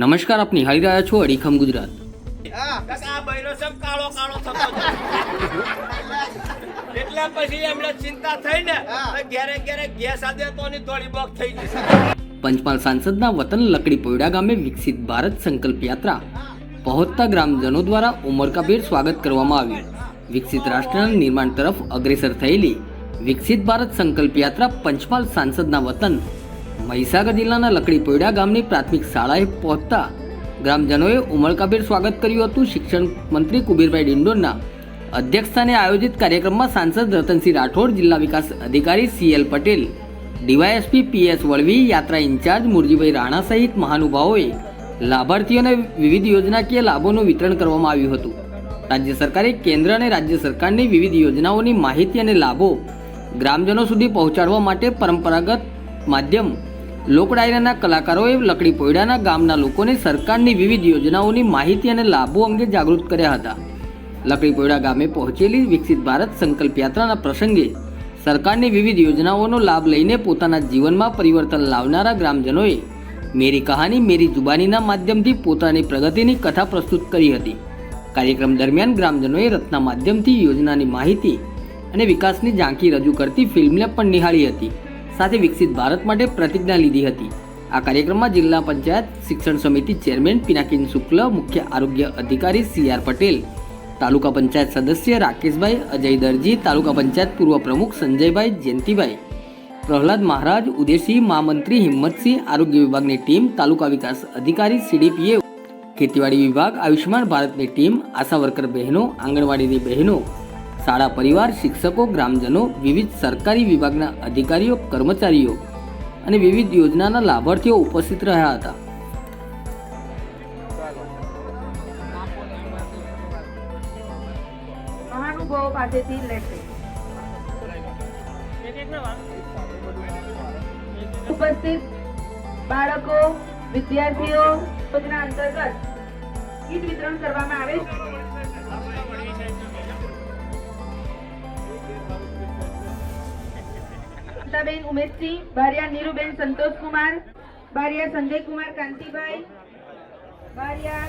નમસ્કાર આપ નિહાળી રહ્યા છો અડીખમ ગુજરાત. એટલે પછી એમને ચિંતા થઈ ને ઘેરે ઘેરે ગેસ આદે તો ની થોડી બોક થઈ જશે પંચમહાલ સાંસદના વતન લકડી પોયડા ગામે વિકસિત ભારત સંકલ્પ યાત્રા પહોંચતા ગ્રામજનો દ્વારા ઉમરકાભેર સ્વાગત કરવામાં આવ્યું. વિકસિત રાષ્ટ્રના નિર્માણ તરફ અગ્રેસર થયેલી વિકસિત ભારત સંકલ્પ યાત્રા પંચમહાલ સાંસદના વતન મહીસાગર જિલ્લાના લકડી પોયડા ગામની પ્રાથમિક શાળાએ પહોંચતા ગ્રામજનોએ ઉમળકાભેર સ્વાગત કર્યું હતું. શિક્ષણ મંત્રી કુબીરભાઈ ડિંડોરના અધ્યક્ષસ્થાને આયોજિત કાર્યક્રમમાં સાંસદ રતનસિંહ રાઠોડ, જિલ્લા વિકાસ અધિકારી CL Patel, DYSP PS Valvi, યાત્રા ઇન્ચાર્જ મુરજીભાઈ રાણા સહિત મહાનુભાવોએ લાભાર્થીઓને વિવિધ યોજનાકીય લાભોનું વિતરણ કરવામાં આવ્યું હતું. રાજ્ય સરકારે કેન્દ્ર અને રાજ્ય સરકારની વિવિધ યોજનાઓની માહિતી અને લાભો ગ્રામજનો સુધી પહોંચાડવા માટે પરંપરાગત માધ્યમ લોક ડાયરાના કલાકારોએ લકડી પોયડાના ગામના લોકોને સરકારની વિવિધ યોજનાઓની માહિતી અને લાભો અંગે જાગૃત કર્યા હતા. લકડી પોયડા ગામે પહોંચેલી વિકસિત ભારત સંકલ્પ યાત્રાના પ્રસંગે સરકારની વિવિધ યોજનાઓનો લાભ લઈને પોતાના જીવનમાં પરિવર્તન લાવનારા ગ્રામજનોએ મેરી કહાની મેરી જુબાનીના માધ્યમથી પોતાની પ્રગતિની કથા પ્રસ્તુત કરી હતી. કાર્યક્રમ દરમિયાન ગ્રામજનોએ રથના માધ્યમથી યોજનાની માહિતી અને વિકાસની ઝાંખી રજૂ કરતી ફિલ્મને પણ નિહાળી હતી. સાથે વિકસિત ભારત માટે પ્રતિજ્ઞા લીધી હતી. આ કાર્યક્રમમાં જિલ્લા પંચાયત શિક્ષણ સમિતિ ચેરમેન પિનાકિન શુક્લ, મુખ્ય આરોગ્ય અધિકારી સી આર પટેલ, તાલુકા પંચાયત સદસ્ય રાકેશભાઈ અજય દરજી તાલુકા પંચાયત પૂર્વ પ્રમુખ સંજયભાઈ જયંતિભાઈ, પ્રહલાદ મહારાજ, ઉદયસિંહ મહામંત્રી હિંમતસિંહ આરોગ્ય વિભાગની ટીમ, તાલુકા વિકાસ અધિકારી સીડીપીએ, ખેતીવાડી વિભાગ આયુષ્યમાન ભારતની ટીમ, આશા વર્કર બહેનો, આંગણવાડીની બહેનો શાળા પરિવાર, શિક્ષકો, ગ્રામજનો, વિવિધ સરકારી વિભાગના અધિકારીઓ, કર્મચારીઓ અને વિવિધ યોજનાના લાભાર્થીઓ ઉપસ્થિત રહ્યા હતા. ઉપસ્થિત બાળકો, વિદ્યાર્થીઓ અંતર્ગત કીટ વિતરણ કરવામાં આવે છે. મમતાબેન ઉમેશસિંહ ભારિયા નીરુબેન સંતોષકુમાર ભારિયા સંજયકુમાર કાંતિભાઈ ભારિયા